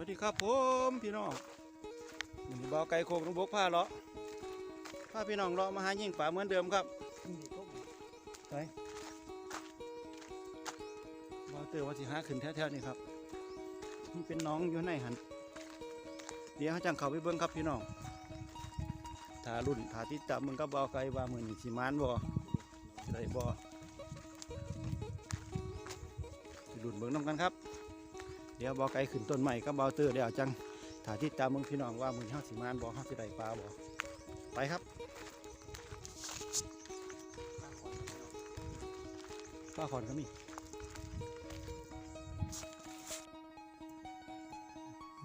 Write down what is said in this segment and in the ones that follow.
วัสดีครับผมพี่น้องมันบ่าวไก่โคกน้องบกพาเลาะพาพี่น้องเลาะมาหายิงป่าเหมือนเดิมครับไปบ่าวเตอว่าสิหาขึ้นแถวๆนี่ครับมันเป็นน้องอยู่ในหันเดี๋ยวเขาจังเขาไปเบิ่งครับพี่น้องถ้ารุ่นถ้าติดตามมึงก็บ่าวไก่ว่ามือนี้สิมานบ่สิได้บ่สิรุ่นเบิ่งน้ำกันครับ เดี๋ยวบอไก่ขึ้นต้นใหม่ก็บอเตอร์เดี๋ยวจังถ่ายที่ตามมึงพี่น้องว่ามึงห้าสิมานบอห้าสิได้ปลาบอไปครับปลาขอนก็มี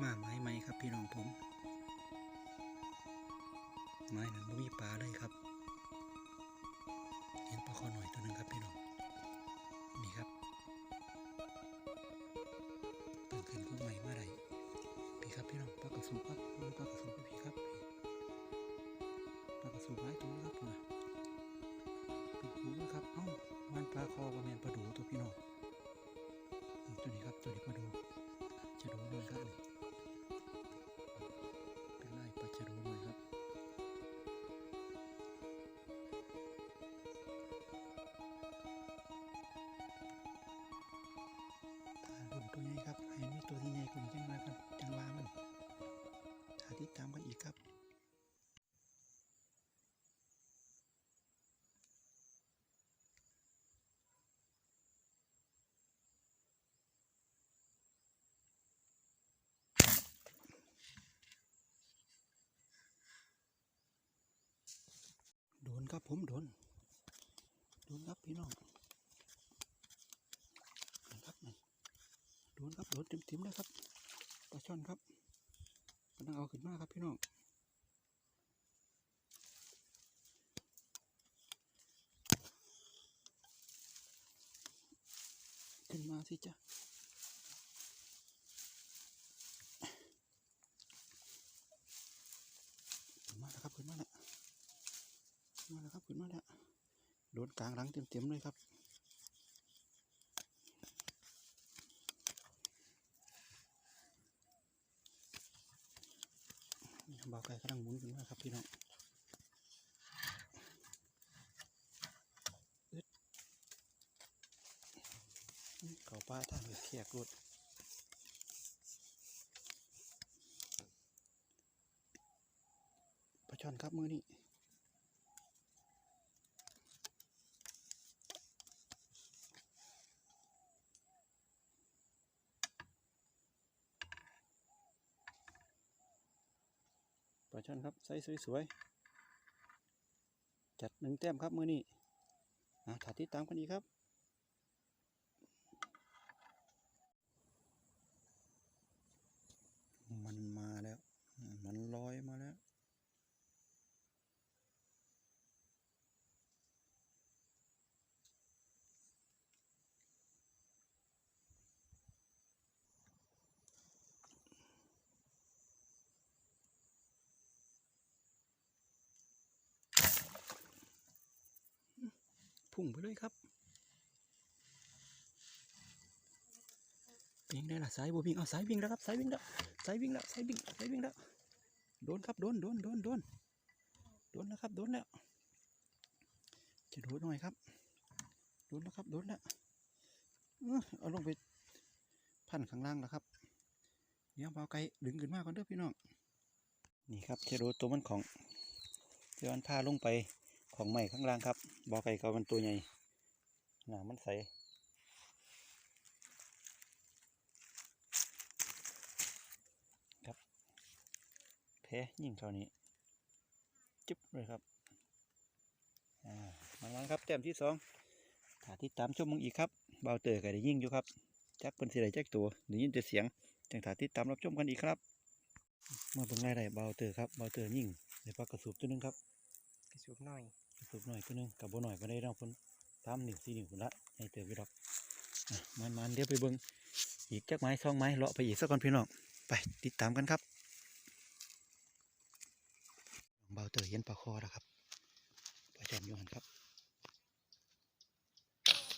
มาไม้ไหมครับพี่น้องผม สูบหลายตัวนะครับพุ่นะปีกหูนะครับเอ้ามันปลาคอว่าแมนปลาดูตัวพี่น้องตัวนี้ครับตัวนี้ปลาดูจะดูหน่อยครับเป็นไล่ปลาจะดูหน่อยครับถ้ารุ่นตัวใหญ่ครับให้มีตัวที่ใหญ่กว่านี้จังไรกันจังว่ามันถ้าติดตามกันอีกครับ ครับผมโดนโดนครับพี่น้องนะครับนี่โดนครับโดนเต็มๆเลยครับปลาช่อนครับกำลังเอาขึ้นมาครับพี่น้องขึ้นมาสิจ้ะขึ้นมาแล้วครับขึ้นมาแล้วขึ้นมาแล้วครับขึ้นมาแล้วโด นกลางหลังเต็มๆเลยครับบ่าวไก่กำลังหมุนขึ้นมาครับพี่น้องอึดเขาป้าทางเหลือแขกรถปลาช่อนครับมือนี้ ช่อนครับไซส์สวยๆจัดหนึ่งแต้มครับมือนี้อะถ่ายติดตามกันอีกครับ มันมาแล้วอ่ามันลอยมาแล้ว พุ่งไปเลยครับเป็นยังไงล่ะสายบวิ่งเอาสายวิ่งแล้วครับสายวิ่งแล้วสายวิ่งแล้วสายวิ่งสายวิ่งแล้วโดนครับโดนโดนโดนโดนโดนแล้วครับโดนแล้วจะโดนหน่อยครับโดนแล้วครับโดนแล้วเออเอาลงไปพันข้างล่างแล้วครับเดี๋ยวเอาไก่ดึงขึ้นมาก่อนเด้อพี่น้องนี่ครับเชโดตัวมันของเจ้าอันพาลงไป ของใหม่ข้างล่างครับบอไก่ก็มันตัวใหญ่หนามันใสครับแพ้ยิ่งเท่านี้ จุ๊บเลยครับอ่ามาแล้วครับแต้มที่สองถ้าติดตามชมมึงอีกครับเบาเตอร์ก็ได้ยิ่งอยู่ครับจักเป็นสิได้จักตัวได้ยินแต่เสียงจังถาติดตามรับชมกันอีกครับมาเบิ่งรายได้เบาเตอร์ครับเบาเตอร์ยิ่งในปลากระสูบตัวนึงครับกระสุบหน่อย สุกหน่อยตัวหนึงกับบ่หน่อยก็ได้เนาะพุ่นตามหนึ่งสี่หนึ่งพุ่นละให้เติมไปดอกอะมันมันเดี๋ยวไปเบิ่งอีกจักไม้สองไม้เลาะไปอีกสักก่อนพี่น้องไปติดตามกันครับเบาเตอเห็นปลาคอแล้วครับปลาจอมอยู่หันครับ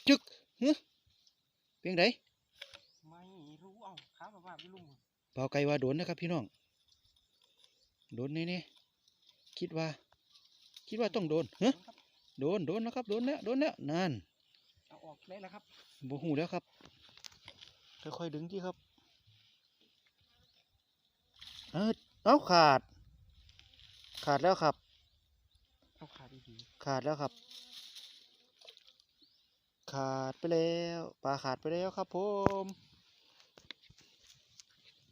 จึกเฮ้ยเพียงไดไม่รู้เอ้าข้าวแบบว่าพี่ลุงเปล่าไก่ว่าโดนนะครับพี่น้องโดนแน่ๆคิดว่า คิดว่าต้องโดนเฮ้โดนโดนนะครับ โดนแล้วโดนแล้วนั่นเอาออกได้แล้วครับบ่หูแล้วครับค่อยๆดึงที่ครับเออเอาขาด ขาดแล้วครับเอาขาดีขาดแล้วครับ ขาดไปแล้วปลาขาดไปแล้วครับผม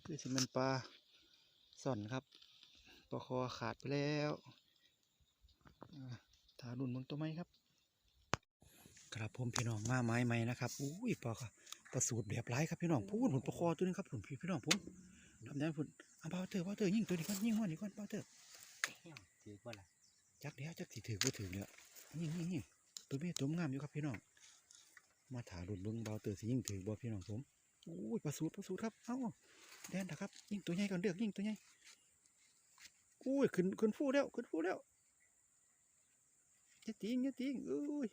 คือสิมันปลาส่อนครับปลาคอขาดไปแล้วอ่า ถาดุนเบนตัวไม้ครับ ครับผมพี่น้องมาไม้ไหมนะครับอุ้ยปลาค่ะปลาสูตรแบบไรครับพี่น้องพูดผลปลาคอตัวนึงครับผมพี่พี่น้องผมทำได้ผลเอาเบาเถอะเบาเถอะยิงตัวนี้ก่อนยิงหัวนี้ก่อนเบาเถอะๆถือว่าล่ะจักเดียวจักสิถือบ่ถือเนี่ยยิงยิงยิงตัวเมียตัวงามอยู่ครับพี่น้องมาถาดุนเบิ้งเบาเตอร์สิยิงถือบ่พี่น้องผมโอ้ยประสูตรประสูตรครับเอ้าแดนนะครับ ยิงตัวใหญ่ก่อนเดือกยิงตัวใหญ่โอ้ยขึ้นขึ้นฟูแล้วขึ้นฟูแล้ว อย่าติงอย่าติงเอ้ย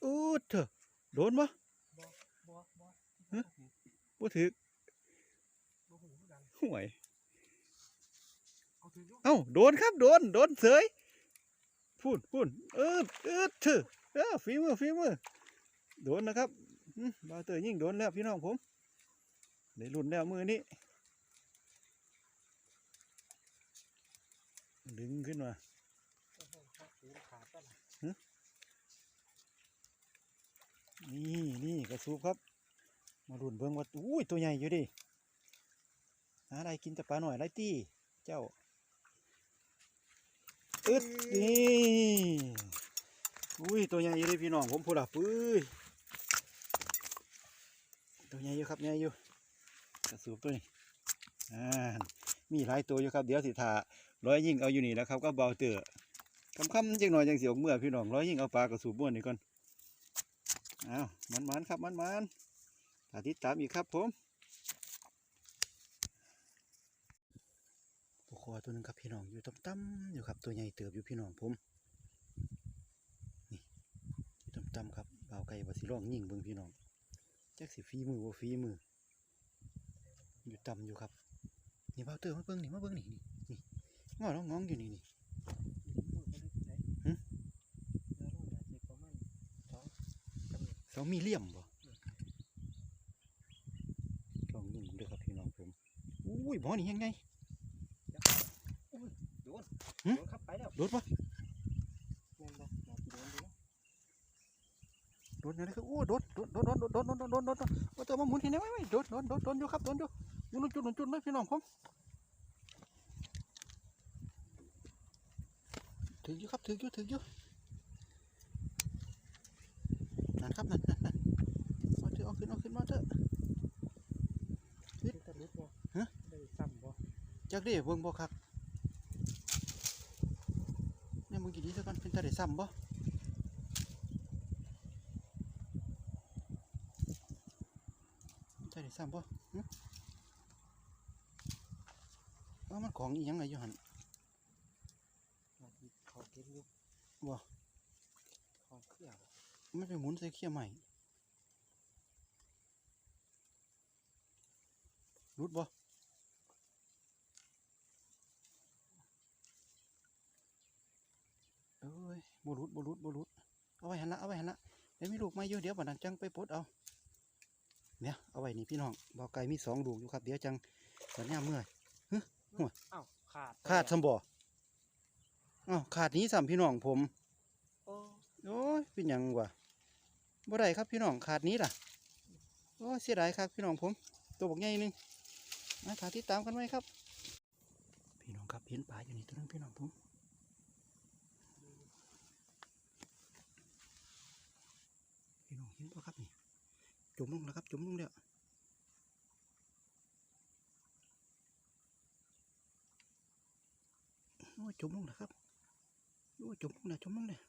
โอ้เถอะโดนบ่บ่บ่ฮะบ่ถือบ่หูคือกันห่วยเอาถืออยู่เอ้าโดนครับโดนโดนเสยพูดพูดเออเออเถอะเออฝีมือฝีมือโดนนะครับอืมบาเตอร์ยิ่งโดนแล้วพี่น้องผมได้รุ่นแล้วมือนี้ดึงขึ้นมา โอ้โหครับถือขาดก็ล่ะ นี่นี่กระสูบครับ มารุนเบิ่งว่าอุ้ยตัวใหญ่อยู่ดิหาอะไรกินแต่ปลาหน่อยไรตี้เจ้าอึดนี่อุ้ยตัวใหญ่อยู่ดิพี่น้องผมพูดอะปื้ยตัวใหญ่อยู่ครับใหญ่อยู่กระสูบตัวนี้อ่ามีหลายตัวอยู่ครับเดี๋ยวสิทาร้อยยิ่งเอาอยู่นี่นะครับก็เบาเตอคำคำๆจังหน่อยจังเสียวเมื่อพี่น้องร้อยยิ่งเอาปลากระสูบบ้วนนี่ก่อน อ้าวมันมันครับมันมันๆถ้าติดตามอีกครับผมปลาคอตัวหนึงครับพี่น้องอยู่ต่ำๆอยู่ครับตัวใหญ่เติบอยู่พี่น้องผมนี่อยู่ต่ำๆครับบ่าไก่บาสิร้องยิงเบิ่งพี่น้องแจักสิฝีมือบ่ฝีมือ อยู่ต่ำอยู่ครับนี่บ่าเติบมาเบิ่งนี่มาเบิ่งนี่นี่นี่งอน้องงองอยู่นี่นี่ พูดบ่ได้ไหน หึ เนื้อลงน่าสิประมาณสองกำ เนิดสองมีเหลี่ยมบ่ลองยิงเด้อครับพี่น้องผมอุ้ยบ่อนี่ยังไงโดนหึโดนครับไปแล้วโดดปะแม่นบ่น่าสิโดนอยู่นะโดดอะไรคือโอ้โดดโดดโดดโดดโดดโดดโดดโดดโดดโดดว่าตัวมาหมุนทีนี้ไว้ไว้โดดโดดโดดโดดอยู่ครับโดดอยู่อยู่หนุนจุดหนุนจุดเลยพี่น้องผมถึงอยู่ครับถึงอยู่ถึงอยู่นั่นครับนั่นนั่นนั่นมา เถอะเอาขึ้นเอาขึ้นมาเถอะเป็นตะลุกบ่ฮะได้ซ้ำบ่จักเด้เบิ่งบ่ครับเนี่ยมึงกี่ดีซะก่อนเป็นตาได้ซ้ำบ่เป็นตาได้ซ้ำบ่หึเอ้ามันของอีหยังไงอยู่หั่นน่าสิเขาเก็บอยู่บ่ของเครื่องมันไปหมุนใส่เขี้ยใหม่ รุดบ่เอ้ยบ่รุดบ่รุดบ่รุดเอาไว้หันละเอาไว้หันละเดี๋ยวมีลูกมาอยู่เดี๋ยวบัดนั้นจังไปปลดเอาเนี่ยเอาไว้นี่พี่น้องบ่าวไก่มีสองลูกอยู่ครับเดี๋ยวจังสัญญาเมื่อยอ้าวขาดขาดซำบ่อ้าวขาดหนี้สามพี่น้องผมโอ้โอ้ยเป็นหยังวะบ่ได้ครับพี่น้องขาดหนี้ล่ะโอ้ยเสียดายครับพี่น้องผม ตัวบักใหญ่หนึง มาถาติดตามกันไว้ครับ พี่น้องครับเห็นปลาอยู่นี่ตัวนึงพี่น้องผมพี่น้องเห็นป่ะครับนี่จมลงแล้วครับจมลงแล้วโอ้ยจมลงแล้วครับโอ้ยจมลงแล้วจมลงแล้ว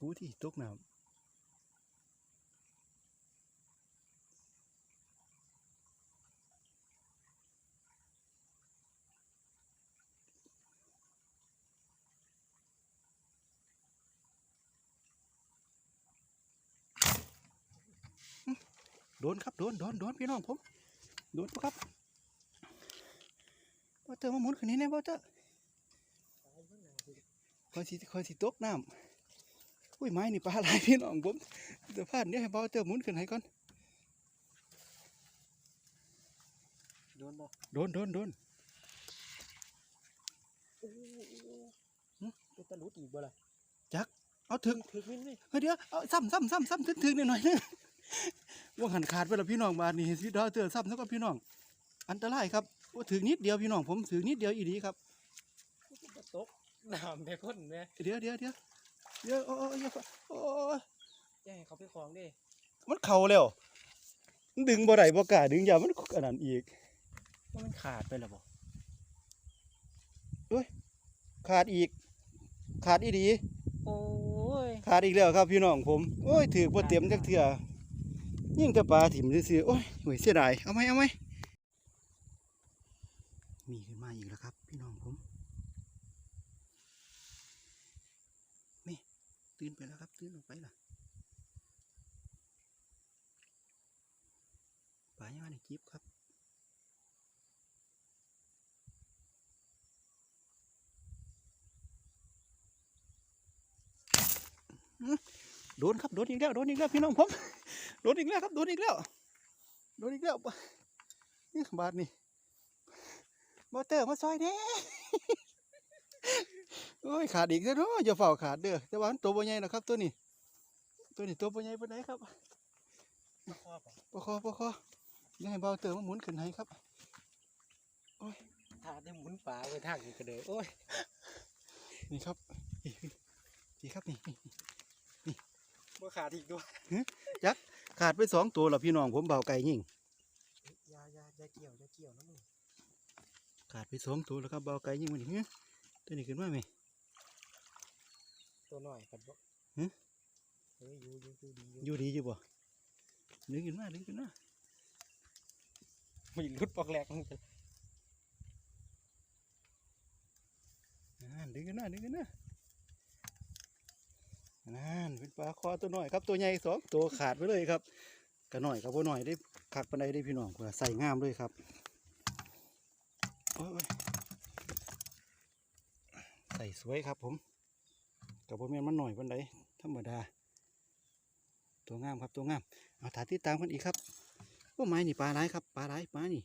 อู้ที่ตกน้ำโดนครับโดนโดนโดนพี่น้องผมโดนครับว่าเตอร์มาหมุนขึ้นนี้แน่ว่าเตอคอยสิคอยสิตกน้ำ อุ้ยไม้นี่ปลาหลายพี่น้องผมเดี๋ยวพลาดเดี๋ยวให้บอเตอร์หมุนขึ้นให้ก่อนโดนบ่โดนโดนโดนโอ้โหเป็นตะลุดอีกบ่ล่ะเอาถึงถึกมินเลยเฮ้ยเดี๋ยวเอาซ้ำซ้ำซ้ำซ้ำถึงถึงหน่อยๆนึงว่าหันขาดไปแล้วพี่น้องบาดนี่สิดอเตอร์ซ้ำแล้วก็พี่น้อง อันตรายครับว่าถึงนิดเดียวพี่น้องผมถึงนิดเดียวอีดีครับบ่ตกน้ำแม่คนแม่เดี๋ยวเดี๋ยวเดี๋ยว เดี๋ยวโอ้ยโอ้ยอย่าให้เขาไปของเด้มันเข่าแล้วมันดึงบ่ได้บ่กล้าดึงอย่ามันขนาดอีกว่ามันขาดไปแล้วบ่ขาดอีก ขาดอีดีโอ้ยขาดอีกแล้วครับพี่น้องผมโอ้ยถือบ่เต็มจักเทื่อยิ่งแต่ปลาถิ่มซื่อๆโอ้ยโหยเสียดายเอาไหมเอาไหมมีขึ้นมาอีกแล้วครับ พี่น้องผมนี่ ตื่นไปแล้วครับ ตื่นออกไปล่ะปลายังมาในจิบครับโดนครับโดนอีกแล้วโดนอีกแล้วพี่น้องผมโดนอีกแล้วครับโดนอีกแล้วโดนอีกแล้วนี่บาทนี่บอเตอร์มาซอยแน่ โอ้ยขาดอีกแล้วเนาะอย่าเฝ้าขาดเด้อแต่ว่ามันตัวบ่ใหญ่นะครับ ตัวนี้ ตัวนี้ตัวบ่ใหญ่ปานไหนครับมาครอบบ่ปะคอปะคออย่าให้เบาเตอร์มาหมุนขึ้นให้ครับถ้าได้หมุนฝาไปทางนี้ก็เด้อโอ้ยนี่ครับนี่นี่ครับนี่นี่บ่ขาดอีกด้วยขาดไปสองตัวแล้วพี่น้องผมเบาไก่ยิ่งอยาอยาอย่าเกี่ยวอย่าเกี่ยวนะมึงขาดไปสองตัวแล้วครับเบาไก่ยิ่งมันนี่ตัวนี้ขึ้นมาไหม ตัวน้อยกันบ่หึเฮ้ยอยู่อยู่อยู่ดีอยู่อยู่ดีอยู่บ่ดึงขึ้นมาดึงขึ้นมามีรุดปอกแหลกมึงจะนั่นดึงขึ้นมาดึงขึ้นมานั่นเป็นปลาคอตัวน้อยครับตัวใหญ่สองตัวขาดไปเลยครับกระหน่อยกับบ่หน่อยได้คักปันใดได้พี่น้องเพื่อใส่งามเลยครับโอ้ยใส่สวยครับผม กับบ่แม่นมันหน่อยปันใดธรรมดา ตัวงามครับตัวงามเอาถาติดตามกันอีกครับว่าไม้นี่ปลาร้ายครับปลาร้ายปลานี่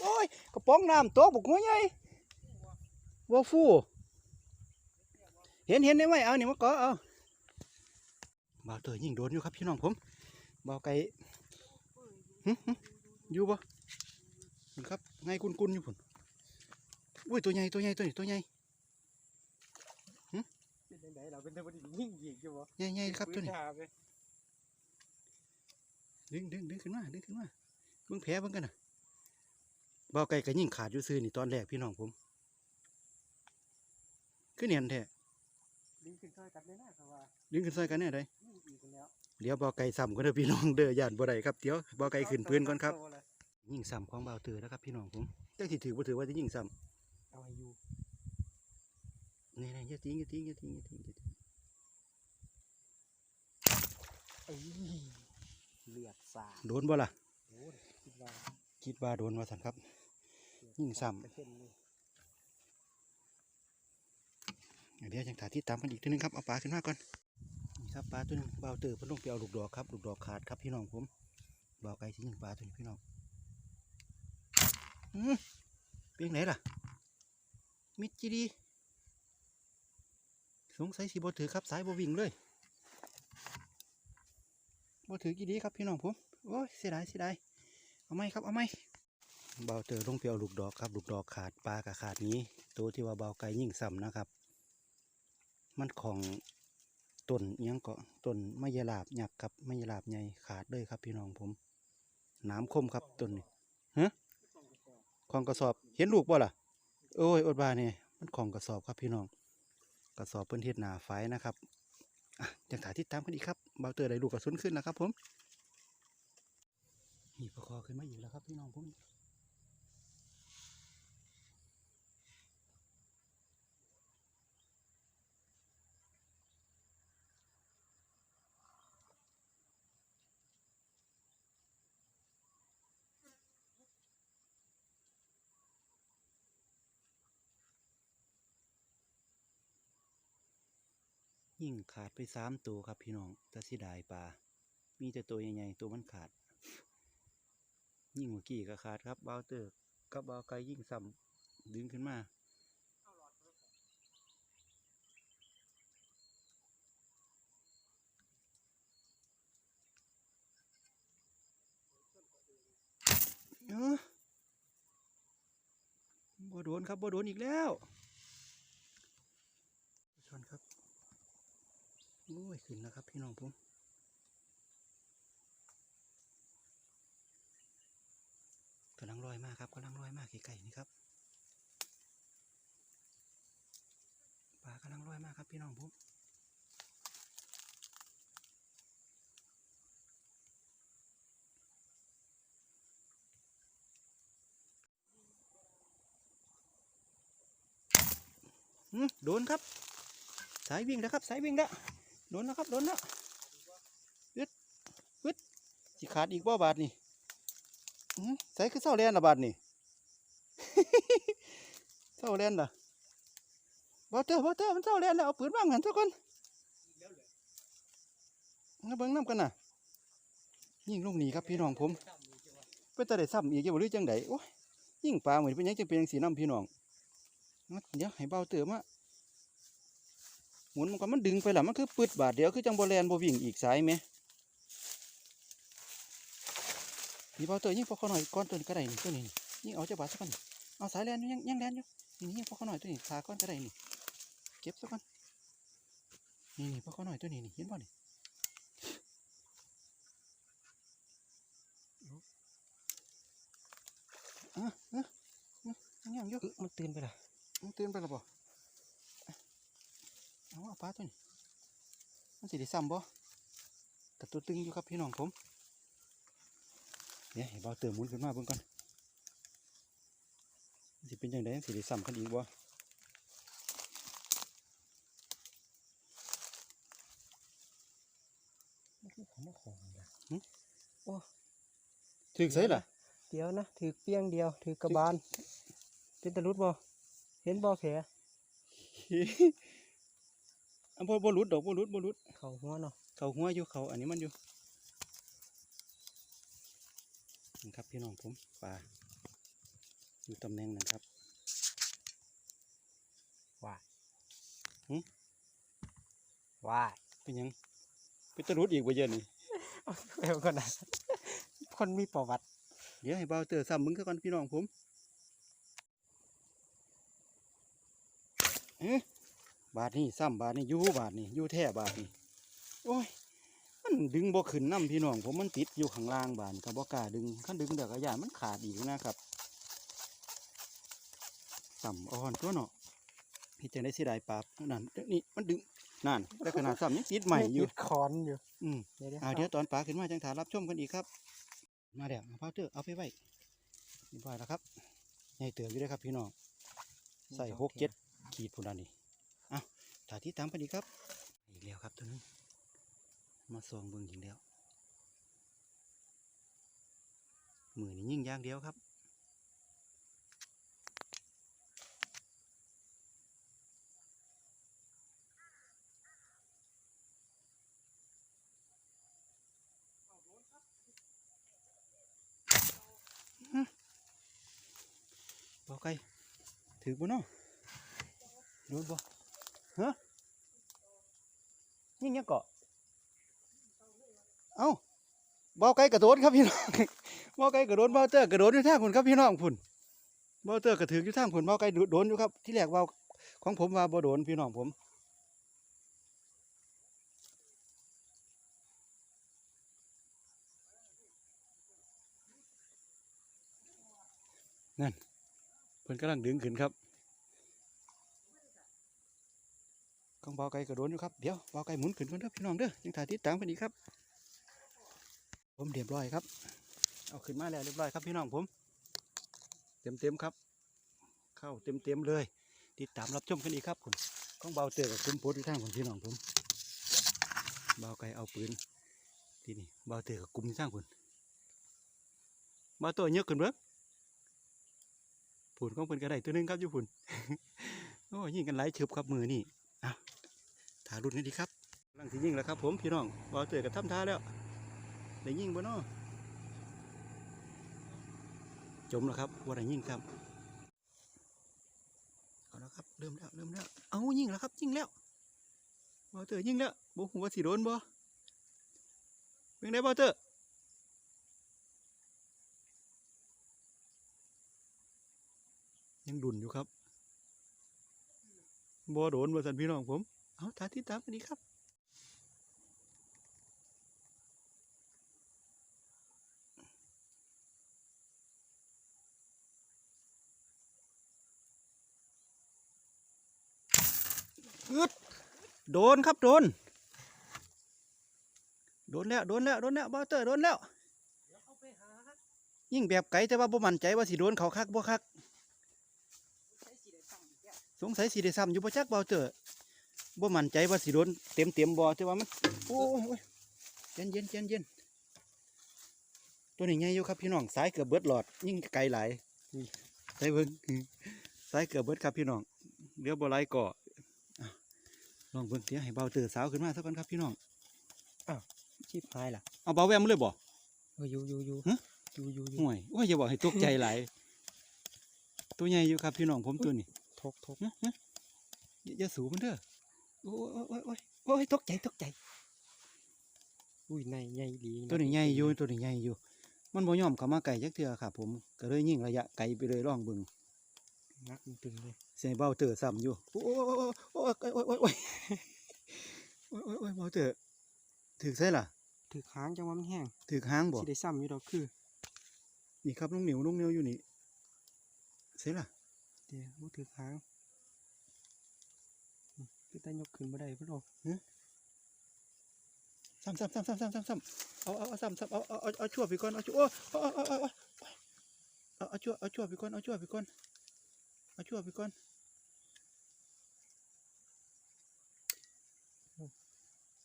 โอ้ยกระป๋องน้ำโต๊ะบุกหัวใหญ่วัวฟูเห็นเห็นได้ไหมเอานี่มาก่อเอา บ่าวเตยยิ่งโดนอยู่ครับพี่น้องผมบ่าวไก่หึหึอยู่ปะมันครับไงกุนกุนๆอยู่พุ่นอุ้ยตัวใหญ่ตัวใหญ่ตัวนี้ตัวใหญ่เป็นจังไดเราเป็นตะบ่ได้ยิ่งยิงอยู่บ่ใหญ่ใหญ่ครับตัวนี้พื้าไปดึงดึงดึงขึ้นมาดึงขึ้นมาเบิ่งแผลเบิ่งกันนะบ่าวไก่ก็ยิ่งขาดอยู่ซื่อนี่ตอนแรกพี่น้องผมคือเนียนแท้ดึงขึ้นซอยกันได้นะเขาว่าดึงขึ้นใส่กันแน่เลยยิ่งอีกแล้ว เดี๋ยวบ่อไก่ซ้ำก็เด้อพี่น้องเด้อย่านบ่ได้ครับเดี๋ยวบ่อไก่ขึ้นพื้นก่อนครับโตเลยยิ่งซ้ำของบ่าวเตือนะครับ พี่น้องผมจังสิถือบ่ถือว่าจะยิ่งซ้เอาให้อยู่ำนี่ๆอย่าทิ้งอย่าทิ้งอย่าทิ้งอย่าทิ้งอย่าทิ้งเอ้ยเลือดสาดโดนบ่ล่ะโอ้ยคิดว่าคิดว่าโดนว่าซั่นครับ ยิ่งซ้ำกระเช่นนี่เดี๋ยวจังถาที่ตามกันอีกทีนึงครับเอาปลาขึ้นมาก่อนนี่ ครับปลาตัวหนึงบ่าวเตือเพิ่งไปเอาลูกดอกครับลูกดอกขาดครับพี่น้องผมบ่าวไก่สิยิงปลาตัวนี้พี่น้องอื้อเป็นจั่งไหนล่ะ มิดจีดี สงสัยสิบ่ถือครับสายบ่วิ่งเลยบ่ถือกี่ดีครับพี่น้องผมโอ้ยเสียดายเสียดายเอาไหมครับเอาไหมเบาเตอลงไปเอาลูกดอกครับลูกดอกขาดปลากระขาดนี้ ตัวที่ว่าเบาไก่ยิ่งซ้ำนะครับ มันของ ต้นอิหยังเกาะต้นไมยลาบหยักครับไมยลาบใหญ่ขาดเลยครับ พี่น้องผมน้ำคมครับต้นนี้ฮะของกระสอบเห็นลูกบ่ล่ะโอ้ยอดบาเนี่ยมันของกระสอบครับพี่น้อง กระสอบเพิ่นเฮ็ดหนาไฟนะครับอะยังถ่ายติดตามกันอีกครับเบาเตอร์ได้ลูกกระสุนขึ้นแล้วครับผมนี่ประคอขึ้นมาอีกแล้วครับพี่น้องผม ยิ่งขาดไปสามตัวครับพี่น้องตะสิดายปลา มีแต่ตัวใหญ่ๆตัวมันขาด ยิ่งเมื่อกี้ก็ขาดครับเบาเตอร์กับเบาไกยิ่งซ้ำดึงขึ้นมาเออบ่โดนครับบ่โดนอีกแล้วชนครับ โอ้ยขึ้นแล้วครับ พี่น้องผมกำลังลอยมากครับกำลังลอยมากไก่ๆนี่ครับปลากำลังลอยมากครับ พี่น้องผมอืมโดนครับ สายวิ่งแล้วครับ สายวิ่งแล้ว ดนแล้วครับโดนแล้วอึดอึดสิขาดอีกบ่าบาทนี่ใส่คือเศร้าแลนละบาดนี่เศร้าแลนละบอเตอร์บอเตอร์มันเศร้าแลนแล้วเอาปืนวางหันทุกคนมาเบิ่งน้ำกันน่ะยิ่งลูกหนีครับพี่น้องผมเป็นตาได้ซ้ำอีกจะบ่รู้จังไดโอ้ยยิ่งปลาเหมือนเป็นยังจังเป็นจังสีน้ำพี่น้องเดี๋ยวให้เบาเตอร์มา หมุนมันก็มันดึงไปล่ะมันคือปึดบาดเดียวคือจังบ่แลนบ่วิ่งอีกสายไหมนี่เบาตัวยิ่งพอเขาหน่อยก้อนตัวนี้ก็ได้นี่ตัวนี้นี่ยิ่งเอาเจะบาดสักก่อนนี่เอาสายแลนอยู่ยังยังแลนอยู่นี่นี่ยิ่งพอเขาหน่อยตัวนี้ขาก้อนก็ได้นี่เก็บสักก่อนนี่นี่พอเขาหน่อยตัวนี้นี่เห็นป่ะนี่อะอะอะยังยังอยู่มันตื่นไปละมันตื่นไปแล้วบ่ เอาเอาปลาตัวนี้มันสิได้ซ้ำบ่กระตุ้ตึงอยู่ครับพี่น้องผมเนี่ยให้เบาเติมหมุนขึ้นมาเบิ่งก่อนมันสิเป็นยังไงสิได้ซ้ำกันอีกบ่มันคือของมาของนะถึกใส่ล่ะ เดียวนะถือเปี้ยงเดียวถือกระบาลเป็นตะลุดบ่เห็นบ่แข อันบ่บ่หลุดดอกบ่หลุดบ่หลุดเขาหัวเนาะเขาหัวอยู่เขาอันนี้มันอยู่นี่ครับพี่น้องผมปลาอยู่ตำแหน่งนั้นครับว้ายหึว้ายเป็นหยังเป็นตะหลุดอีกบ่เยอะนี่เอวก่อนนะคนมีประวัติ เดี๋ยวให้เบาเตอร์ซ้ำมึงซะก่อนพี่น้องผมเอ๊ะ บาทนี่ซ้ำบาทนี่อยู่บาทนี่อยู่แท้บาทนี่โอ้ย มันดึงบ่ขึ้นน้ำพี่น้อง ผมมันติดอยู่ข้างล่างบานก็บ่กล้าดึงคันดึงเดี๋ยวก็ย่านมันขาดอีกนะครับซ้ำอ่อนตัวเนาะพี่จังได้เสียดายปลานั่นนี่มันดึงนั่นแต่ขนาดซ้ำยังติดใหม่อยู่ติดคอนอยู่ อืมเดี๋ยวอ่าเดี๋ยวตอนปลาขึ้นมาจังถารับชมกันอีกครับ มาเดี๋ยวเอาพาเตอร์เอาไปไว้เรียบร้อยแล้วครับใหญ่เติบอยู่เลยครับพี่น้อง ใส่หกเจ็ดขีดพุ่นอันนี้ เอาถ่ายที่ตามกันอีครับ อีกแล้วครับตัวนึงมาส่องเบิ่งอีกแล้วมือนี่ยิ่งย่างเดียวครับเบาไก่ถือบ่เนาะโดนบ่ ฮะยิ่งยังเกาะเอ้าเบาไก่กระโดดครับพี่น้องเบาไก่กระโดดเบาเตอร์กระโดดอยู่ท่างพุ่นครับพี่น้องพุ่นเบาเตอร์กระถืออยู่ท่างพุ่นเบาไก่โดนอยู่ครับ ที่แรกเบาของผมว่าบ่โดนพี่น้องผมนั่นเพิ่นกำลังดึงขึ้นครับ ของเบาไก่กระโดดอยู่ครับ เดี๋ยวเบาไก่หมุนขึ้นก่อนเด้อพี่น้องเด้อยังถ่ายติดตามกันอีกครับ ผมเรียบร้อยครับ เอาขึ้นมาแล้วเรียบร้อยครับพี่น้องผม เต็มเต็มครับ เข้าเต็มเต็มเลย ติดตามรับชมกันอีกครับคุณของเบาเตอกับคุณโพสที่ทางของพี่น้องผมเบาไก่เอาปืนที่นี่เบาเตอกับกลุ่มที่ทางคุณเบาตัวเยอะขึ้นเบ้อผุนของเพิ่นก็ได้ตัวหนึงครับยูผุนโอ้ยิงกันหลายเฉบครับมือนี่อะารุ่นนี้ดีครับกำลังที่ยิงแล้วครับ ผมพี่น้องบาเตอกับท่ำท่าแล้วได้ยิงบ่นาะจมแล้วครับว่าได้ยิงครับเอาแล้วครับเริ่มแล้วเริ่มแล้วเอายิงแล้วครับยิงแล้วบอเตอยิงแล้วบ่หัวาสิโดนบ่เป็นไงบอเตอร์ยังดุนอยู่ครับบ่โดนบ่สันพี่น้องผม เอาตาที่ตามกันดีครับอึดโดนครับโดน โดนแล้วโดนแล้วโดนแล้วบอเตอร์โดนแล้วยิ่งแบบไกลแต่ว่าบ่มั่นใจว่าสิโดนเขาคักบ่คัก สงสัยสิได้ซ้ำอยู่บ่จักบาเตอร์ บ่มั่นใจว่าสิโดนเต็มเต็มๆบ่แต่ว่ามันโอ้ยโอ้ยเย็นเย็นเย็นเย็นตัวนี้ใหญ่อยู่ครับพี่น้องสายเกือบเบิดหลอด ยิ่งไกลหลายนี่ใส่เบิ่งสายเกือบเบิดครับพี่น้องเดี๋ยวบ่ไหลก่ออะลองเบิ่งเสียให้เบาเตอร์สาวขึ้นมาสักก่อนครับพี่น้องชีพหายล่ะเอาเบาแวมมาเลยบ่เอออยู่อยู่อยู่ฮะอยู่อยู่อยู่ห่วยโอ้ยอย่าบอกให้ตกใจหลายตัวใหญ่อยู่ครับพี่น้องผมตัวนี้ทกทกฮะฮะอย่าอย่าสูบมันเด้อ โอ้ยโอ้ยโอ้ยโอ้ยตกใจตกใจ อุ้ยในใหญ่ดีตัวนี้ใหญ่อยู่ตัวนี้ใหญ่อยู่ มันบ่ยอมเข้ามาไกลจักเทื่อครับผมก็เลยยิงระยะไกลไปเลยร่องบึงนักตึงเลยเสียเบาเตอซ้ำอยู่ โอ้ยโอ้ยโอ้ยโอ้ยโอ้ยโอ้ยโอ้ยโอ๊ยเบาเตอถือใช่หรอถือค้างจังว่ามันแห้งถือค้างบ่ที่ได้ซ้ำอยู่ดอกคือ นี่ครับลุงเหนียวลุงเหนียวอยู่นี่ใช่หรอเดี๋ยวถือค้าง คือต่ยกขึ้นบ่ได้พิ่น้ออกซ้ำซ้ำซ้ำซ้ำซ้ำซ้ำซ้ำเอาเอาเอาซ้ำซ้ำเอาเอาเอาเอาชั่วไปก่อนเอาชั่วโอ้เอาเอาเอาเอาเอาเอาเอาชั่วเอาชั่วไปก่อนเอาชั่วไปก่อนเอาชั่วไปก่อน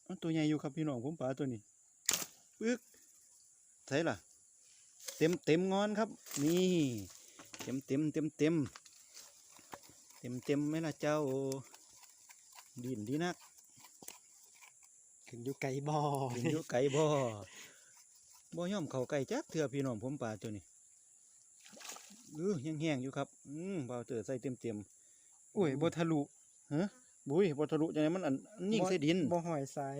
มันตัวใหญ่อยู่ครับพี่น้องผมปลาตัวนี้ปึ๊กใช่ล่ะ เต็มเต็มงอนครับ นี่เต็มเต็มเต็มเต็มเต็มเต็มไหมล่ะเจ้า ดินดีนักขึ้นอยู่ไกลบ่อเห็นอยู่ไก่บ่บ่ย่อมเข้าไก่จักเถื่อพี่น้องผมปลาตัวนี้เออยังแห้งอยู่ครับ อืมเบาเตอใส่เต็มเต็มโอ้ยบ่ทะลุๆฮะบุ้ยบ่ทะลุจังไดมันอันอันยิ่งใส่ดินบ่ห้อยสาย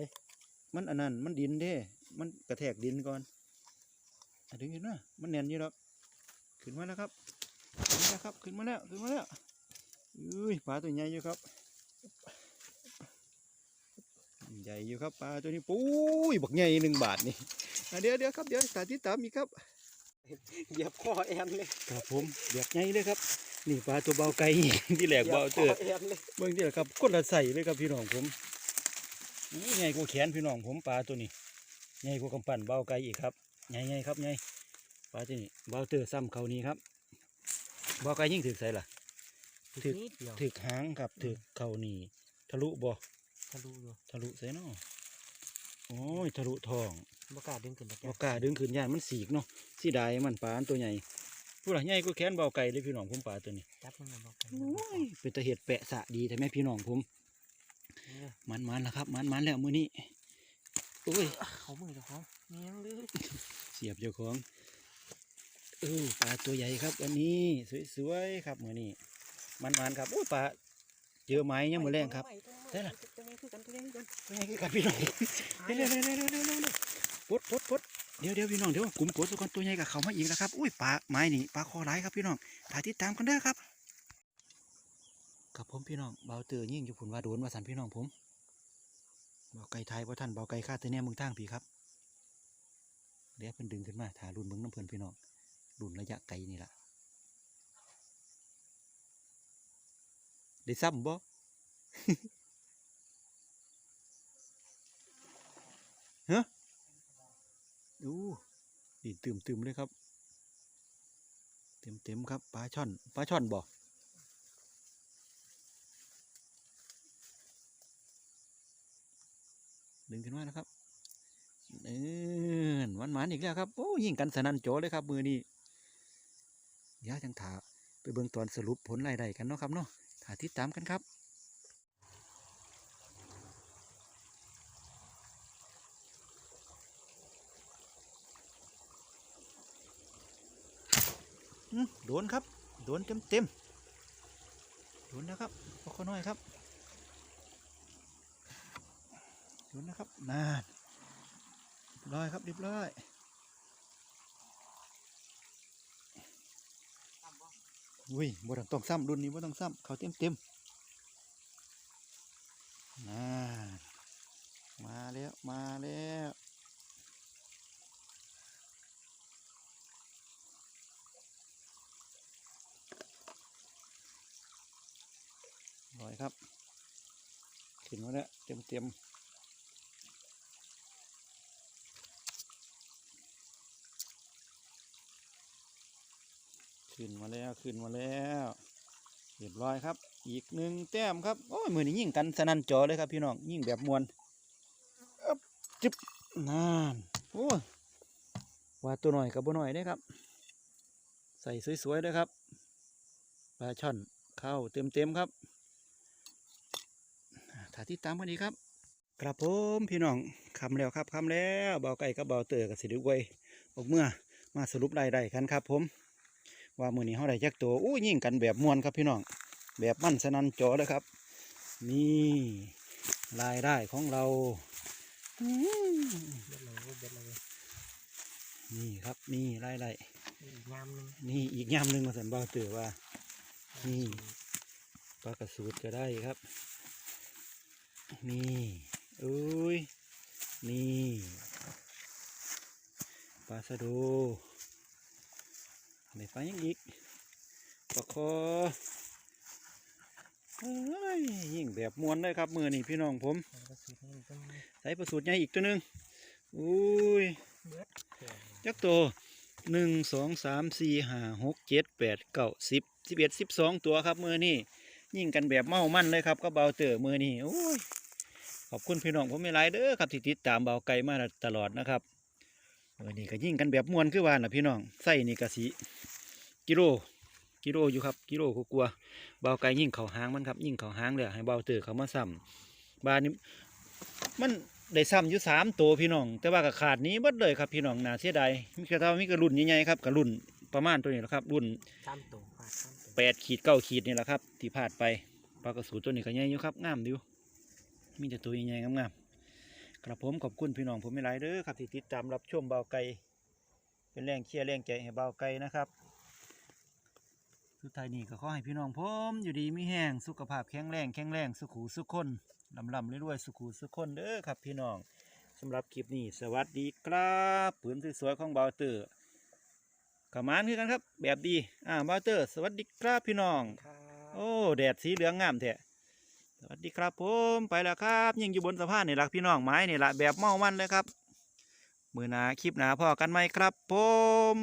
มันอันนั้นมันดินเด้ มันกระแทกดินก่อนอะดึงขึ้นมามันแน่นอยู่ดอกขึ้นมาแล้วครับ ขึ้นมาแล้วครับ ขึ้นมาแล้ว ขึ้นมาแล้วอุ้ยปลาตัวใหญ่อยู่ครับให ญ่อยู่ครับปลาตัวนี้ปุ้ยบักใหญ่หนึ่งบาทนี่อะเดี๋ยวเดี๋ยวครับเดี๋ยวสาธิตตามอีกครับเหยียบคอแอนเลยครับผมแบบใหญ่เลยครับ นี่ปลาตัวเบาไก่ที่แหลกเบาเตอหยียบคแอนเลยเบิ่งนี่แหละครับคนละใส่เลยครับพี่น้องผมอู้ใหญ่กว่าแขนพี่น้องผมปลาตัวนี้ใหญ่กว่ากำปั้นเบาไก่อีกครับใหญ่ใหญ่ครับใหญ่ปลาตัวนี้เบาเตอร์ซ้ำเขานี้ครับเบาไก่ยิ่งถึกใส่ล่ะถึกนิดเดียวถึกหางครับถึกเขานี่ทะลุบ่ ทะลุอยู่ทะลุใส่เนาะโอ้ยทะลุทองบ่กล้าดึงขึ้นตะแกบ่กล้าดึงขึ้นย่านมันสีกเนาะสีดายมันปลาอันตัวใหญ่ผู้ละใหญ่กว่าแขนเบาไก่เลยพี่น้องผมปลาตัวนี้จับมันบ่กันโอ้ยเป็นตะเห็ดแปะสะดีแต่แม่พี่น้องผมมันมันแล้วครับ มันมันแล้วมือนี้โอ้ยเขามือเจ้าของเมียงเลยเสียบเจ้าของเออปลาตัวใหญ่ครับวันนี้สวยๆครับมือนี้มันมันครับโอ้ยปลาเจอไม้ยังมือแรงครับได้ล่ะ ตัวนี้คือกันตัวนี้คือกันตัวใหญ่คือกันพี่น้องเร็วเร็วเร็วเร็วเร็วเร็วปดปดปดเดี๋ยวเดี๋ยวพี่น้องเดี๋ยวกลุ่มกดสุกคนตัวใหญ่กับเขามาอีกแล้วครับอุ้ยปลาไม้นี่ปลาคอร้ายครับพี่น้องถ่ายติดตามกันเด้อครับกับผมพี่น้องเบาเตือยิ่งอยู่ผุนว่าโดนว่าสันพี่น้องผมเบาไก่ไทยว่าะท่านเบาไก่ข้าแต่แน่มึงทางพี่ครับเดี๋ยวเพิ่นดึงขึ้นมาถ่ารุ่นเบิ่งน้ำเพิ่นพี่น้องรุ่นระยะไกลนี่ล่ะได้ซ้ำบ่ ฮะดูดินตื่มๆเลยครับ เต็มเต็มๆครับปลาช่อนปลาช่อนบ่ดึงขึ้นมานะครับเออหวานหวานๆอีกแล้วครับ โอ้ยิ่งกันสนั่นโจเลยครับ มือนี้เดี๋ยวจังถาไปเบิ่งตอนสรุปผลรายได้กันเนาะครับเนาะถาติดตามกันครับ โดนครับ โดนเต็มเต็มโดนนะครับพอเขาน้อยครับโดนนะครับนานเรียบร้อยครับเรียบร้อยอุ้ยบ่ต้องต้องซ้ำรุ่นนี้บ่ต้องซ้ำเขาเต็มเต็มนานมาแล้ว มาแล้ว ร้อยครับขึ้นมาแล้วเต็มเต็มขึ้นมาแล้วขึ้นมาแล้วเรียบร้อยครับ อีกหนึ่งแต้มครับโอ้ยมือนี้ยิ่งกันสนั่นจอเลยครับพี่น้องยิ่งแบบมวนอึ๊บจึ๊บนานโอ้ว่าตัวหน่อยกับบ่หน่อยได้ครับ ใส่สวยๆเลยครับปลาช่อนเข้าเต็มๆครับ ถ้าติดตามกันดีครับ ครับผมพี่น้องคำแล้วครับคำแล้วเบาไก่กับเบาเตอกับสิริไวยออกเมื่อมาสรุปรายได้กันครับ ผม ว่ามือนี้เขาได้จักตัวอู้ยิ่งกันแบบมวนครับพี่น้อง แบบมั่นสนันจอเลยครับ นี่รายได้ของเราอืมเบ็ดเลยเบ็ดเลยนี่ครับนี่รายได้อีกยามหนึงนี่อีกยามหนึ่งมาสันเบาเตอว่า นี่ปลากระสูดก็ได้ครับ นี่เอ้ยนี่ปลาสะโดูในปลายังอีกปลาคอเฮ้ยยิ่งแบบมวนเลยครับมือนี่พี่น้องผมมันก็สุดนี่ก็มีใส่ปลาสูตรใหญ่อีกตัวหนึ่งอุ้ยเบ็ดแข็งจักตัวหนึ่งสองสามสี่ห้าหกเจ็ดแปดเก้าสิบสิบเอ็ดสิบสองตัวครับมือนี่ยิ่งกันแบบเมามันเลยครับก็เบาเตอมือนี่โอ้ย ขอบคุณพี่น้องผมไม่ไรเด้อครับที่ติดตามเบาไก่มาตลอดนะครับมือนี่ก็ยิ่งกันแบบมวนคือว่านะพี่น้องไส้นี่กะสีกิโลกิโลอยู่ครับกิโลกกลัวๆเบาไก่ยิ่งเขาหางมันครับ ยิ่งเขาหางเลยให้เบาเตอเขามาซ้ำบานนี้มันได้ซ้ำอยู่สามตัวพี่น้อง แต่ว่าก็ขาดหนี้เบิดเลยครับพี่น้องน่าเสียดายมีกระเท่ามีกระรุ่นใหญ่ๆครับกระรุ่นประมาณตัวนี้แหละครับ รุ่นสามตัวพลาดสามตัวแปดขีดเก้าขีดนี่แหละครับ ที่พลาดไปปลากระสูตัวนี้ก็ใหญ่อยู่ครับงามดีอยู่ มีแต่ตัวใหญ่ๆงามๆกระผมขอบคุณพี่น้องผมไม่ไรเด้อครับที่ติดตามรับชมเบาไก่เป็นแรงเชียร์แรงใจให้เบาไก่นะครับสุดท้ายนี้ก็ขอให้พี่น้องผมอยู่ดีมีแห้งสุขภาพแข็งแรงแข็งแรงสุขุสุขคนลำลำรวยๆสุขุสุขคนเด้อครับพี่น้องสำหรับคลิปนี้สวัสดีครับผืนสวยๆของเบาเตอร์กระมานคือกันครับ แบบดีอ่าเบาเตอร์ สวัสดีครับพี่น้องครับโอ้แดดสีเหลืองงามแท้ สวัสดีครับผมไปแล้วครับยังอยู่บนสะพานนี่ละพี่น้องไม้นี่ละแบบเมามันเลยครับ มือหนาคลิปหนาพ่อกันไหมครับผม